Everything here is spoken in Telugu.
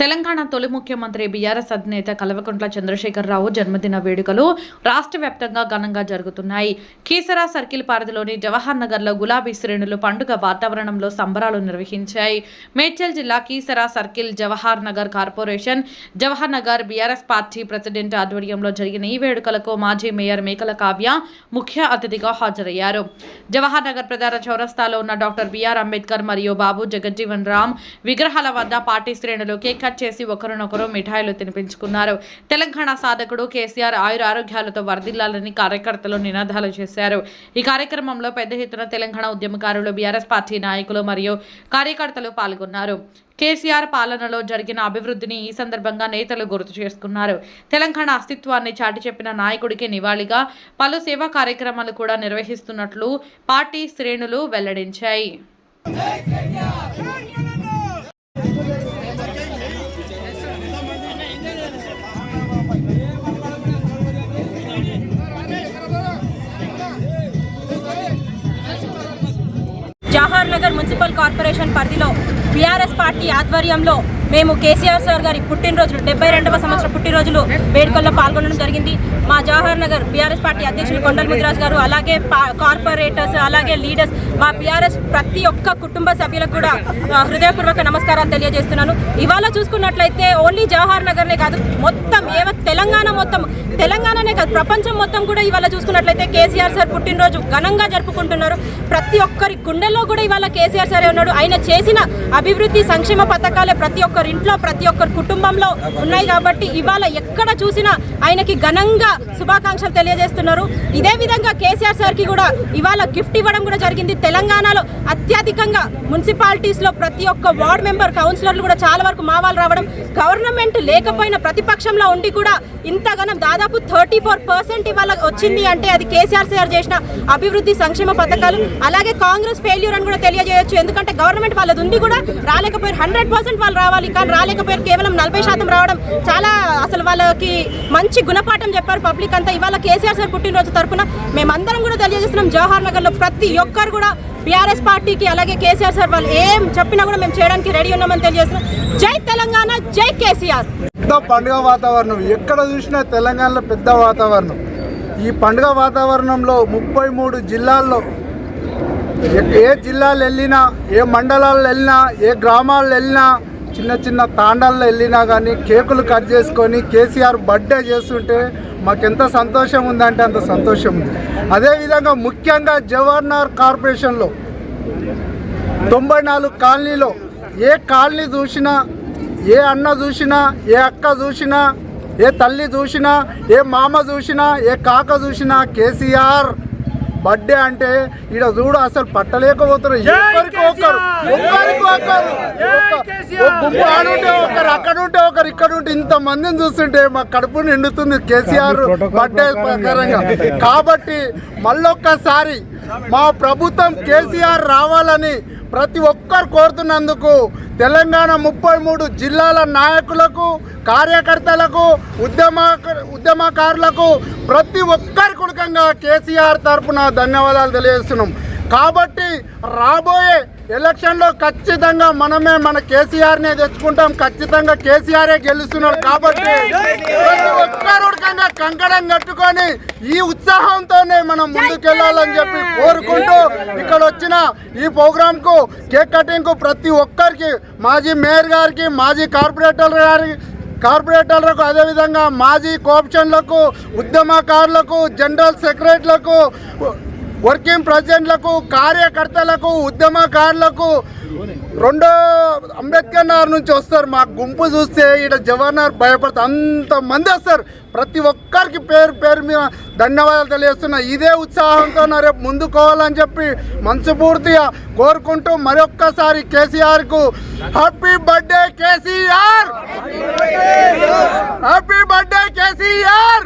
తెలంగాణ తొలి ముఖ్యమంత్రి బీఆర్ఎస్ అధినేత కల్వకుంట్ల చంద్రశేఖరరావు జన్మదిన వేడుకలు రాష్ట్ర వ్యాప్తంగా ఘనంగా జరుగుతున్నాయి. కీసరా సర్కిల్ పరిధిలోని జవహర్ నగర్లో గులాబీ శ్రేణులు పండుగ వాతావరణంలో సంబరాలు నిర్వహించాయి. మేడ్చల్ జిల్లా Keesara circle Jawahar Nagar corporation Jawahar Nagar BRS party president ఆధ్వర్యంలో జరిగిన ఈ వేడుకలకు మాజీ మేయర్ మేకల కావ్య ముఖ్య అతిథిగా హాజరయ్యారు. జవహర్ నగర్ ప్రధాన చౌరస్తాలో ఉన్న డాక్టర్ బిఆర్ అంబేద్కర్ మరియు బాబు జగజ్జీవన్ రామ్ విగ్రహాల వద్ద పార్టీ శ్రేణులు కేక్ కట్ చేసి ఒకరినొకరు మిఠాయిలు తినిపించుకున్నారు. తెలంగాణ సాధకుడు కేసీఆర్ ఆయుర ఆరోగ్యాలతో వర్ధిల్లాలని కార్యకర్తలు నినాదాలు చేశారు. ఈ కార్యక్రమంలో పెద్ద ఎత్తున తెలంగాణ ఉద్యమకారులు బీఆర్ఎస్ పార్టీ నాయకులు మరియు కార్యకర్తలు పాల్గొన్నారు. కేసీఆర్ పాలనలో జరిగిన అభివృద్ధిని ఈ సందర్భంగా నేతలు గుర్తు చేసుకున్నారు. తెలంగాణ అస్తిత్వాన్ని చాటి చెప్పిన నాయకుడికి నివాళిగా పలు సేవా కార్యక్రమాలు కూడా నిర్వహిస్తున్నట్లు పార్టీ శ్రేణులు వెల్లడించాయి. నగర్ మున్సిపల్ కార్పొరేషన్ పరిధిలో బీఆర్ఎస్ పార్టీ ఆధ్వర్యంలో మేము కేసీఆర్ సార్ గారి పుట్టినరోజులు డెబ్బై రెండవ సంవత్సరం పుట్టినరోజులు వేడుకల్లో పాల్గొనడం జరిగింది. మా జవహర్ నగర్ బీఆర్ఎస్ పార్టీ అధ్యక్షులు కొండల ముదిరాజ్ గారు అలాగే పా- కార్పొరేటర్స్ అలాగే లీడర్స్ మా బీఆర్ఎస్ ప్రతి ఒక్క కుటుంబ సభ్యులకు కూడా హృదయపూర్వక నమస్కారాలు తెలియజేస్తున్నాను. ఇవాళ చూసుకున్నట్లయితే ఓన్లీ జవహర్ నగర్నే కాదు మొత్తం ఏవ తెలంగాణ మొత్తం తెలంగాణనే కాదు ప్రపంచం మొత్తం కూడా ఇవాళ చూసుకున్నట్లయితే కేసీఆర్ సార్ పుట్టినరోజు ఘనంగా జరుపుకుంటున్నారు. ప్రతి ఒక్కరి గుండెల్లో కూడా ఇవాళ కేసీఆర్ సారే ఉన్నాడు. ఆయన చేసిన అభివృద్ధి సంక్షేమ పథకాలే ప్రతి ఒక్కరి ఇంట్లో ప్రతి ఒక్కరి కుటుంబంలో ఉన్నాయి కాబట్టి ఇవాళ ఎక్కడ చూసినా ఆయనకి ఘనంగా శుభాకాంక్షలు తెలియజేస్తున్నారు. ఇదే విధంగా కేసీఆర్ సార్కి కూడా ఇవాళ గిఫ్ట్ ఇవ్వడం కూడా జరిగింది. తెలంగాణలో అత్యధికంగా మున్సిపాలిటీస్లో ప్రతి ఒక్క వార్డ్ మెంబర్ కౌన్సిలర్లు కూడా చాలా వరకు మా వాళ్ళు రావడం గవర్నమెంట్ లేకపోయినా ప్రతిపక్షంలో ఉండి కూడా ఇంతగానం దాదాపు థర్టీ ఫోర్ పర్సెంట్ ఇవాళ వచ్చింది అంటే అది కేసీఆర్ సార్ చేసిన అభివృద్ధి సంక్షేమ పథకాలు. అలాగే కాంగ్రెస్ ఫెయిల్యూర్ అని కూడా తెలియజేయొచ్చు. ఎందుకంటే గవర్నమెంట్ వాళ్ళది ఉంది కూడా రాలేకపోయారు. హండ్రెడ్ పర్సెంట్ వాళ్ళు రావాలి. కానీ రాలేకపోయారు. కేవలం నలభై శాతం రావడం చాలా అసలు వాళ్ళకి మంచి గుణపాఠం చెప్పారు పబ్లిక్ అంతా. ఇవాళ కేసీఆర్ సార్ పుట్టినరోజు తరపున మేమందరం కూడా తెలియజేస్తున్నాం జవహర్ నగర్లో ప్రతి ఒక్కరు కూడా బీఆర్ఎస్ పార్టీకి అలాగే కేసీఆర్ సార్ వాళ్ళు ఏం చెప్పినా కూడా మేము చేయడానికి రెడీ ఉన్నామని తెలియజేస్తున్నాం. జై తెలంగాణ జై కేసీఆర్. పెద్ద పండుగ వాతావరణం. ఎక్కడ చూసినా తెలంగాణలో పెద్ద వాతావరణం. ఈ పండుగ వాతావరణంలో ముప్పై మూడు జిల్లాల్లో ఏ జిల్లాలు వెళ్ళినా ఏ మండలాలు వెళ్ళినా ఏ గ్రామాల్లో వెళ్ళినా చిన్న చిన్న తాండాల్లో వెళ్ళినా కానీ కేకులు కట్ చేసుకొని కేసీఆర్ బర్త్డే చేస్తుంటే మాకెంత సంతోషం ఉందంటే అంత సంతోషం ఉంది. అదేవిధంగా ముఖ్యంగా జవహర్నగర్ కార్పొరేషన్లో తొంభై నాలుగు కాలనీలో ఏ కాలనీ చూసినా ఏ అన్న చూసినా ఏ అక్క చూసినా ఏ తల్లి చూసినా ఏ మామ చూసినా ఏ కాక చూసినా కేసీఆర్ బర్త్డే అంటే ఈడ చూడు అసలు పట్టలేకపోతారు ఒక్కరికి ఒకరు ఒక్కరికి ఒకరు. ఒక్క- ఒక గుంపు ఆడుంటే ఒకరు అక్కడ ఉంటే ఒకరు ఇక్కడ ఉంటే ఇంత మందిని చూస్తుంటే మా కడుపు నిండుతుంది కేసీఆర్ బర్త్డే ప్రకారంగా కాబట్టి మళ్ళొక్కసారి మా ప్రభుత్వం కేసీఆర్ రావాలని ప్రతి ఒక్కరు కోరుతున్నందుకు తెలంగాణ ముప్పై మూడు జిల్లాల నాయకులకు కార్యకర్తలకు ఉద్యమ ఉద్యమకారులకు ప్రతి ఒక్కరి కుడకంగా కేసీఆర్ తరపున ధన్యవాదాలు తెలియజేస్తున్నాం. కాబట్టి రాబోయే ఎలక్షన్లో ఖచ్చితంగా మనమే మన కేసీఆర్నే తెచ్చుకుంటాం. ఖచ్చితంగా కేసీఆరే గెలుస్తున్నాడు కాబట్టి ప్రతి ఒక్కరు ఉడకంగా కంకణం కట్టుకొని ఈ ఉత్సాహంతోనే మనం ముందుకెళ్ళాలని చెప్పి కోరుకుంటూ ఇక్కడ వచ్చిన ఈ ప్రోగ్రామ్కు కేక్ కటింగ్కు ప్రతి ఒక్కరికి మాజీ మేయర్ గారికి మాజీ కార్పొరేటర్ గారికి కార్పొరేటర్లకు అదేవిధంగా మాజీ కోఆప్షన్లకు ఉద్యమకారులకు జనరల్ సెక్రటరీలకు వర్కింగ్ ప్రెసిడెంట్లకు కార్యకర్తలకు ఉద్యమకారులకు రెండో అంబేద్కర్ నగర్ నుంచి వస్తారు. మా గుంపు చూస్తే ఇక్కడ జవహర్ భయపడతారు అంత మంది వస్తారు. ప్రతి ఒక్కరికి పేరు పేరు మీద ధన్యవాదాలు తెలియజేస్తున్నా. ఇదే ఉత్సాహంతో నా రేపు ముందుకోవాలని చెప్పి మనసుపూర్తిగా కోరుకుంటూ మరొక్కసారి కేసీఆర్కు happy birthday KCR! Happy birthday KCR!